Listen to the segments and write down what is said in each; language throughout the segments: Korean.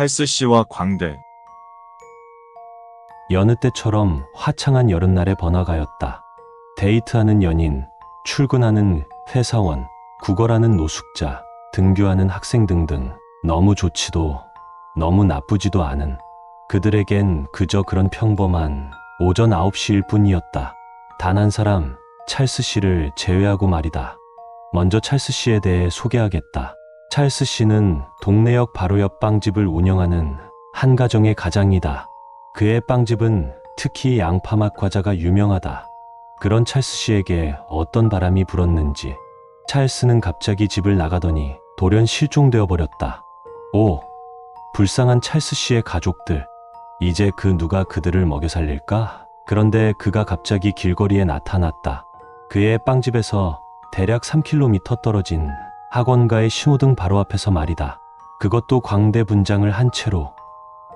찰스 씨와 광대. 여느 때처럼 화창한 여름날의 번화가였다. 데이트하는 연인, 출근하는 회사원, 구걸하는 노숙자, 등교하는 학생 등등 너무 좋지도 너무 나쁘지도 않은 그들에겐 그저 그런 평범한 오전 9시일 뿐이었다. 단 한 사람, 찰스 씨를 제외하고 말이다. 먼저 찰스 씨에 대해 소개하겠다. 찰스 씨는 동네역 바로 옆 빵집을 운영하는 한 가정의 가장이다. 그의 빵집은 특히 양파맛 과자가 유명하다. 그런 찰스 씨에게 어떤 바람이 불었는지 찰스는 갑자기 집을 나가더니 돌연 실종되어 버렸다. 오, 불쌍한 찰스 씨의 가족들. 이제 그 누가 그들을 먹여 살릴까? 그런데 그가 갑자기 길거리에 나타났다. 그의 빵집에서 대략 3km 떨어진 학원가의 신호등 바로 앞에서 말이다. 그것도 광대 분장을 한 채로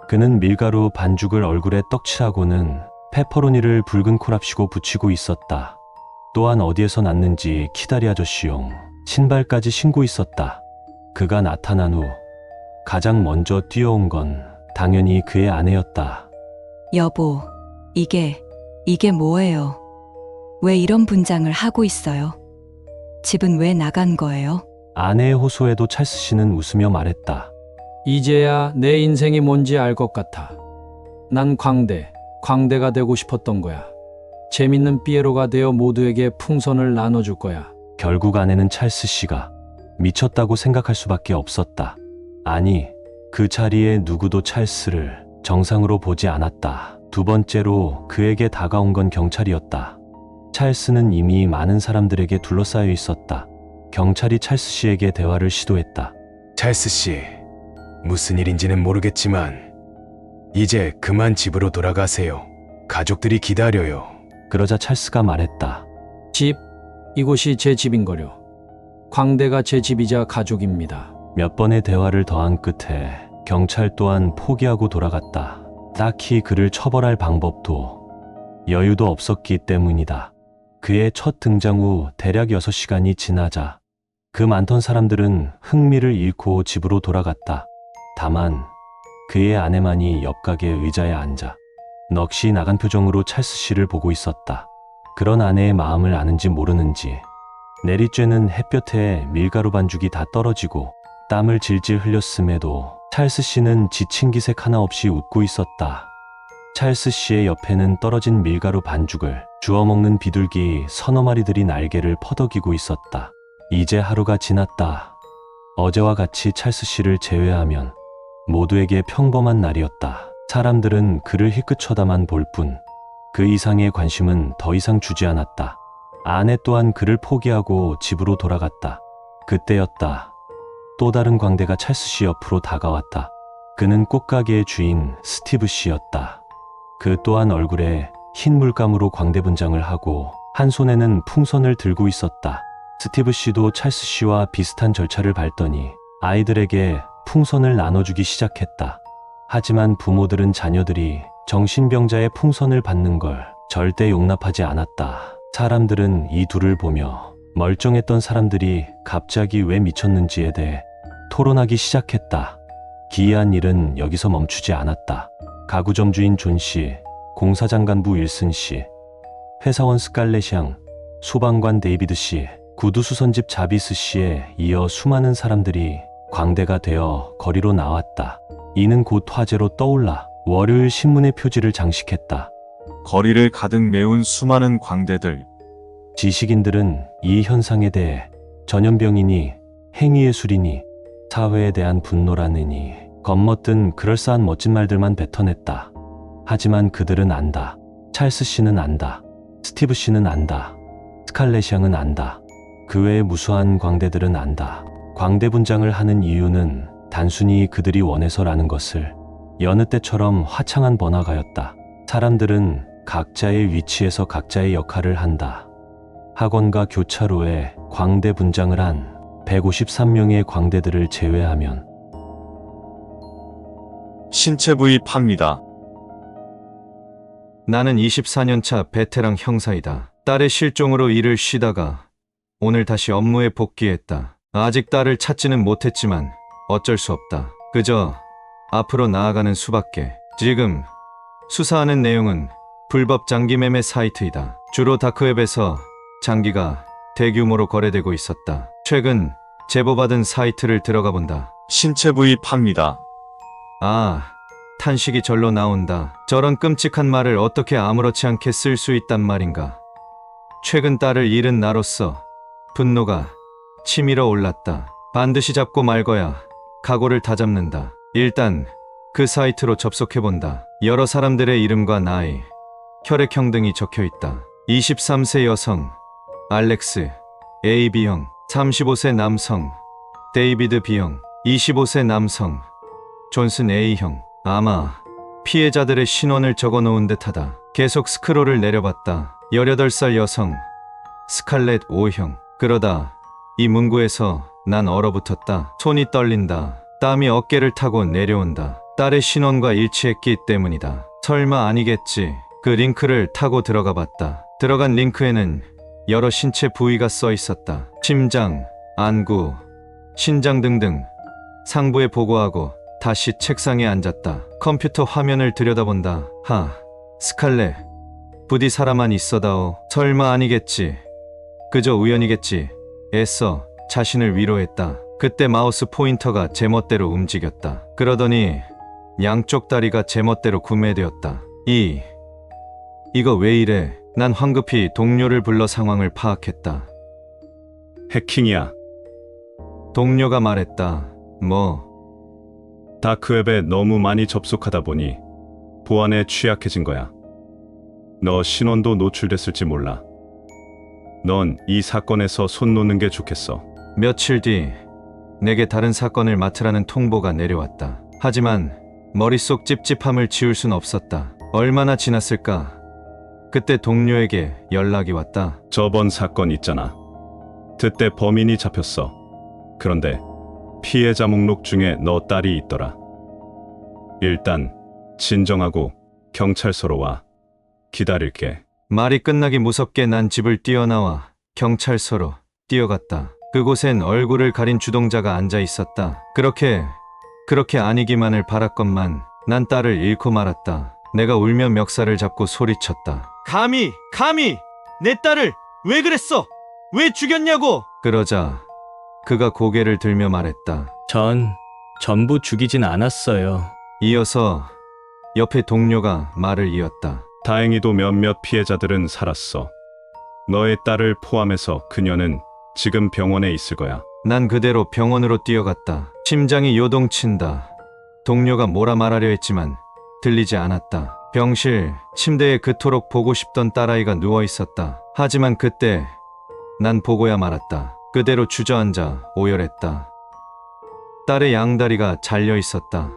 그는 밀가루 반죽을 얼굴에 떡칠하고는 페퍼로니를 붉은 코랍시고 붙이고 있었다. 또한 어디에서 났는지 키다리 아저씨용 신발까지 신고 있었다. 그가 나타난 후 가장 먼저 뛰어온 건 당연히 그의 아내였다. 여보, 이게, 이게 뭐예요? 왜 이런 분장을 하고 있어요? 집은 왜 나간 거예요? 아내의 호소에도 찰스 씨는 웃으며 말했다. 이제야 내 인생이 뭔지 알 것 같아. 난 광대, 광대가 되고 싶었던 거야. 재밌는 삐에로가 되어 모두에게 풍선을 나눠줄 거야. 결국 아내는 찰스 씨가 미쳤다고 생각할 수밖에 없었다. 아니, 그 자리에 누구도 찰스를 정상으로 보지 않았다. 두 번째로 그에게 다가온 건 경찰이었다. 찰스는 이미 많은 사람들에게 둘러싸여 있었다. 경찰이 찰스 씨에게 대화를 시도했다. 찰스 씨, 무슨 일인지는 모르겠지만 이제 그만 집으로 돌아가세요. 가족들이 기다려요. 그러자 찰스가 말했다. 집, 이곳이 제 집인 거려. 광대가 제 집이자 가족입니다. 몇 번의 대화를 더한 끝에 경찰 또한 포기하고 돌아갔다. 딱히 그를 처벌할 방법도 여유도 없었기 때문이다. 그의 첫 등장 후 대략 6시간이 지나자 그 많던 사람들은 흥미를 잃고 집으로 돌아갔다. 다만 그의 아내만이 옆가게 의자에 앉아 넋이 나간 표정으로 찰스 씨를 보고 있었다. 그런 아내의 마음을 아는지 모르는지 내리쬐는 햇볕에 밀가루 반죽이 다 떨어지고 땀을 질질 흘렸음에도 찰스 씨는 지친 기색 하나 없이 웃고 있었다. 찰스 씨의 옆에는 떨어진 밀가루 반죽을 주워 먹는 비둘기 서너 마리들이 날개를 퍼덕이고 있었다. 이제 하루가 지났다. 어제와 같이 찰스 씨를 제외하면 모두에게 평범한 날이었다. 사람들은 그를 힐끗 쳐다만 볼 뿐 그 이상의 관심은 더 이상 주지 않았다. 아내 또한 그를 포기하고 집으로 돌아갔다. 그때였다. 또 다른 광대가 찰스 씨 옆으로 다가왔다. 그는 꽃가게의 주인 스티브 씨였다. 그 또한 얼굴에 흰 물감으로 광대 분장을 하고 한 손에는 풍선을 들고 있었다. 스티브 씨도 찰스 씨와 비슷한 절차를 밟더니 아이들에게 풍선을 나눠주기 시작했다. 하지만 부모들은 자녀들이 정신병자의 풍선을 받는 걸 절대 용납하지 않았다. 사람들은 이 둘을 보며 멀쩡했던 사람들이 갑자기 왜 미쳤는지에 대해 토론하기 시작했다. 기이한 일은 여기서 멈추지 않았다. 가구점 주인 존 씨, 공사장 간부 윌슨 씨, 회사원 스칼렛 양, 소방관 데이비드 씨, 구두수선집 자비스 씨에 이어 수많은 사람들이 광대가 되어 거리로 나왔다. 이는 곧 화제로 떠올라 월요일 신문의 표지를 장식했다. 거리를 가득 메운 수많은 광대들. 지식인들은 이 현상에 대해 전염병이니 행위예술이니 사회에 대한 분노라느니 겉멋든 그럴싸한 멋진 말들만 뱉어냈다. 하지만 그들은 안다. 찰스 씨는 안다. 스티브 씨는 안다. 스칼렛 양은 안다. 그 외의 무수한 광대들은 안다. 광대 분장을 하는 이유는 단순히 그들이 원해서라는 것을 여느 때처럼 화창한 번화가였다. 사람들은 각자의 위치에서 각자의 역할을 한다. 학원과 교차로에 광대 분장을 한 153명의 광대들을 제외하면 신체 부위 팝니다. 나는 24년차 베테랑 형사이다. 딸의 실종으로 일을 쉬다가 오늘 다시 업무에 복귀했다. 아직 딸을 찾지는 못했지만 어쩔 수 없다. 그저 앞으로 나아가는 수밖에. 지금 수사하는 내용은 불법 장기 매매 사이트이다. 주로 다크웹에서 장기가 대규모로 거래되고 있었다. 최근 제보받은 사이트를 들어가 본다. 신체 부위 팝니다. 아, 탄식이 절로 나온다. 저런 끔찍한 말을 어떻게 아무렇지 않게 쓸 수 있단 말인가. 최근 딸을 잃은 나로서 분노가 치밀어 올랐다. 반드시 잡고 말 거야. 각오를 다 잡는다. 일단 그 사이트로 접속해본다. 여러 사람들의 이름과 나이, 혈액형 등이 적혀 있다. 23세 여성, 알렉스, AB형, 35세 남성, 데이비드 B형, 25세 남성, 존슨 A형. 아마 피해자들의 신원을 적어 놓은 듯하다. 계속 스크롤을 내려봤다. 18살 여성, 스칼렛 O형. 그러다 이 문구에서 난 얼어붙었다. 손이 떨린다. 땀이 어깨를 타고 내려온다. 딸의 신원과 일치했기 때문이다. 설마 아니겠지. 그 링크를 타고 들어가 봤다. 들어간 링크에는 여러 신체 부위가 써 있었다. 심장, 안구, 신장 등등. 상부에 보고하고 다시 책상에 앉았다. 컴퓨터 화면을 들여다본다. 하, 스칼렛. 부디 사람만 있어다오. 설마 아니겠지. 그저 우연이겠지. 애써 자신을 위로했다. 그때 마우스 포인터가 제멋대로 움직였다. 그러더니 양쪽 다리가 제멋대로 구매되었다. 이, 이거 왜 이래? 난 황급히 동료를 불러 상황을 파악했다. 해킹이야. 동료가 말했다. 뭐, 다크웹에 너무 많이 접속하다 보니 보안에 취약해진 거야. 너 신원도 노출됐을지 몰라. 넌 이 사건에서 손 놓는 게 좋겠어. 며칠 뒤 내게 다른 사건을 맡으라는 통보가 내려왔다. 하지만 머릿속 찝찝함을 지울 순 없었다. 얼마나 지났을까? 그때 동료에게 연락이 왔다. 저번 사건 있잖아. 그때 범인이 잡혔어. 그런데 피해자 목록 중에 너 딸이 있더라. 일단 진정하고 경찰서로 와. 기다릴게. 말이 끝나기 무섭게 난 집을 뛰어나와 경찰서로 뛰어갔다. 그곳엔 얼굴을 가린 주동자가 앉아 있었다. 그렇게, 그렇게 아니기만을 바랐건만 난 딸을 잃고 말았다. 내가 울며 멱살을 잡고 소리쳤다. 감히, 감히! 내 딸을 왜 그랬어? 왜 죽였냐고! 그러자 그가 고개를 들며 말했다. 전 전부 죽이진 않았어요. 이어서 옆에 동료가 말을 이었다. 다행히도 몇몇 피해자들은 살았어. 너의 딸을 포함해서 그녀는 지금 병원에 있을 거야. 난 그대로 병원으로 뛰어갔다. 심장이 요동친다. 동료가 뭐라 말하려 했지만 들리지 않았다. 병실 침대에 그토록 보고 싶던 딸아이가 누워 있었다. 하지만 그때 난 보고야 말았다. 그대로 주저앉아 오열했다. 딸의 양다리가 잘려 있었다.